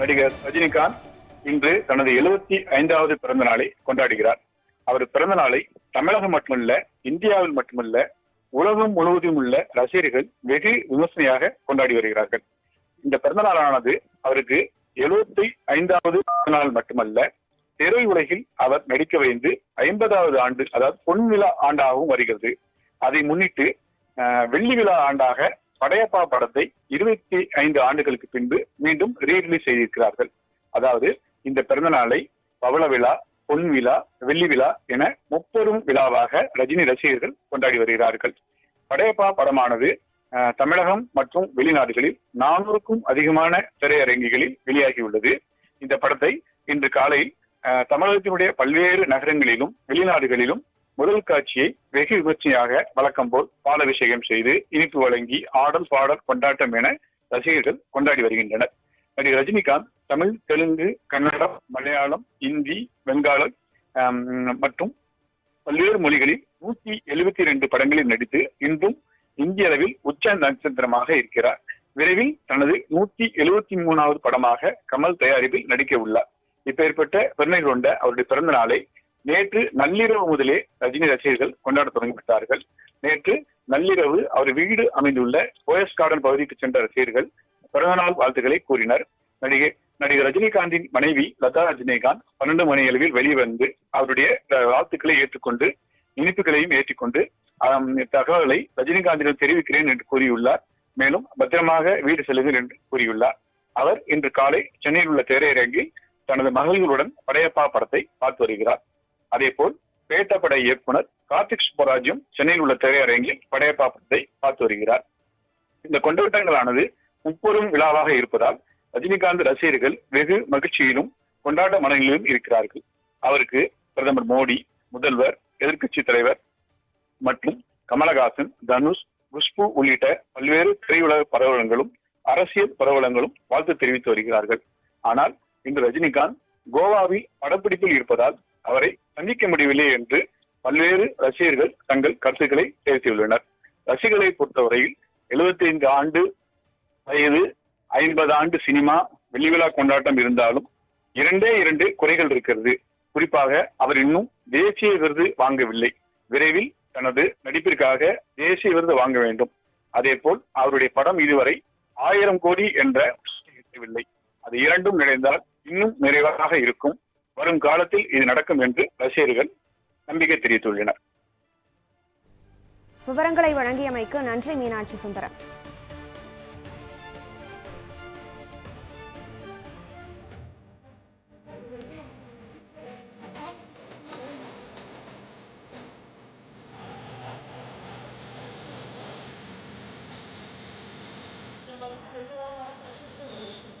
நடிகர் ரஜினிகாந்த் இன்று தனது எழுபத்தி ஐந்தாவது பிறந்த நாளை கொண்டாடுகிறார். அவர் பிறந்த நாளை தமிழகம் மட்டுமல்ல இந்தியாவில் மட்டுமல்ல உலகம் முழுவதும் உள்ள ரசிகர்கள் வெகு விமர்சனையாக கொண்டாடி வருகிறார்கள். இந்த பிறந்த நாளானது அவருக்கு எழுபத்தி ஐந்தாவது பிறந்த நாள் மட்டுமல்ல திரை உலகில் அவர் நடிக்க வைந்து ஐம்பதாவது ஆண்டு அதாவது பொன் விழா ஆண்டாகவும் வருகிறது. அதை முன்னிட்டு வெள்ளி விழா ஆண்டாக படையப்பா படத்தை இருபத்தி ஐந்து ஆண்டுகளுக்கு பின்பு மீண்டும் ரீரிலீஸ் செய்திருக்கிறார்கள். அதாவது இந்த பிறந்த நாளை பவள விழா பொன் விழா வெள்ளி விழா என முப்பெரும் விழாவாக ரஜினி ரசிகர்கள் கொண்டாடி வருகிறார்கள். படையப்பா படமானது தமிழகம் மற்றும் வெளிநாடுகளில் நானூறுக்கும் அதிகமான திரையரங்குகளில் வெளியாகியுள்ளது. இந்த படத்தை இன்று காலையில் தமிழகத்தினுடைய பல்வேறு நகரங்களிலும் வெளிநாடுகளிலும் முதல் காட்சியை வெகு விமர்சையாக வழக்கம் போல் பாலாபிஷேகம் செய்து இனிப்பு வழங்கி ஆடல் பாடல் கொண்டாட்டம் என ரசிகர்கள் கொண்டாடி வருகின்றனர். நடிகர் ரஜினிகாந்த் தமிழ் தெலுங்கு கன்னடம் மலையாளம் இந்தி வெங்காளம் மற்றும் பல்வேறு மொழிகளில் நூத்தி எழுபத்தி ரெண்டு படங்களில் நடித்து இன்றும் இந்திய அளவில் உச்ச நட்சத்திரமாக இருக்கிறார். விரைவில் தனது நூத்தி எழுபத்தி மூணாவது படமாக கமல் தயாரிப்பில் நடிக்க உள்ளார். இப்பேற்பட்ட பெருமை கொண்ட அவருடைய பிறந்த நாளை நேற்று நள்ளிரவு முதலே ரஜினி ரசிகர்கள் கொண்டாட தொடங்கிவிட்டார்கள் நேற்று நள்ளிரவு அவர் வீடு அமைந்துள்ள போயஸ் கார்டன் பகுதிக்கு சென்ற ரசிகர்கள் பிறந்தநாள் வாழ்த்துக்களை கூறினர். நடிகை நடிகர் ரஜினிகாந்தின் மனைவி லதா ரஜினிகாந்த் பன்னெண்டு மணி அளவில் வெளிவந்து அவருடைய வாழ்த்துக்களை ஏற்றுக்கொண்டு இனிப்புகளையும் ஏற்றிக்கொண்டு தகவலை ரஜினிகாந்திடம் தெரிவிக்கிறேன் என்று கூறியுள்ளார். மேலும் பத்திரமாக வீடு செல்லுங்கள் என்று கூறியுள்ளார். அவர் இன்று காலை சென்னையில் உள்ள திரையரங்கில் தனது மகள்களுடன் படையப்பா படத்தை பார்த்து வருகிறார். அதேபோல் பேட்ட பட இயக்குனர் கார்த்திக் சுப்பராஜும் சென்னையில் உள்ள திரையரங்கில் படையப்பா படத்தை பார்த்து வருகிறார். இந்த கொண்டாட்டங்களானது முப்பெரும் விழாவாக இருப்பதால் ரஜினிகாந்த் ரசிகர்கள் வெகு மகிழ்ச்சியிலும் கொண்டாட்ட மனநிலையிலும் இருக்கிறார்கள். அவருக்கு பிரதமர் மோடி முதல்வர் எதிர்க்கட்சி தலைவர் மற்றும் கமலஹாசன் தனுஷ் குஷ்பு உள்ளிட்ட பல்வேறு திரையுலக பரவலங்களும் அரசியல் பரவலங்களும் வாழ்த்து தெரிவித்து வருகிறார்கள். ஆனால் இன்று ரஜினிகாந்த் கோவாவில் படப்பிடிப்பில் இருப்பதால் அவரை சந்திக்க முடியவில்லை என்று பல்வேறு ரசிகர்கள் தங்கள் கருத்துக்களை தெரிவித்துள்ளனர். ரசிகர்களை பொறுத்தவரையில் 75 ஆண்டு வயது ஐம்பது ஆண்டு சினிமா வெள்ளிவிழா கொண்டாட்டம் இருந்தாலும் இரண்டே இரண்டு குறைகள் இருக்கிறது. குறிப்பாக அவர் இன்னும் தேசிய விருது வாங்கவில்லை. விரைவில் தனது நடிப்பிற்காக தேசிய விருது வாங்க வேண்டும். அதே போல் அவருடைய படம் இதுவரை ஆயிரம் கோடி என்ற எட்டவில்லை அது இரண்டும் நிறைந்தால் இன்னும் நிறைவாக இருக்கும். வரும் காலத்தில் இது நடக்கும் என்று ரசிகர்கள் நம்பிக்கை தெரிவித்துள்ளனர் விவரங்களை வழங்கியமைக்கு நன்றி மீனாட்சி சுந்தரம் Hey!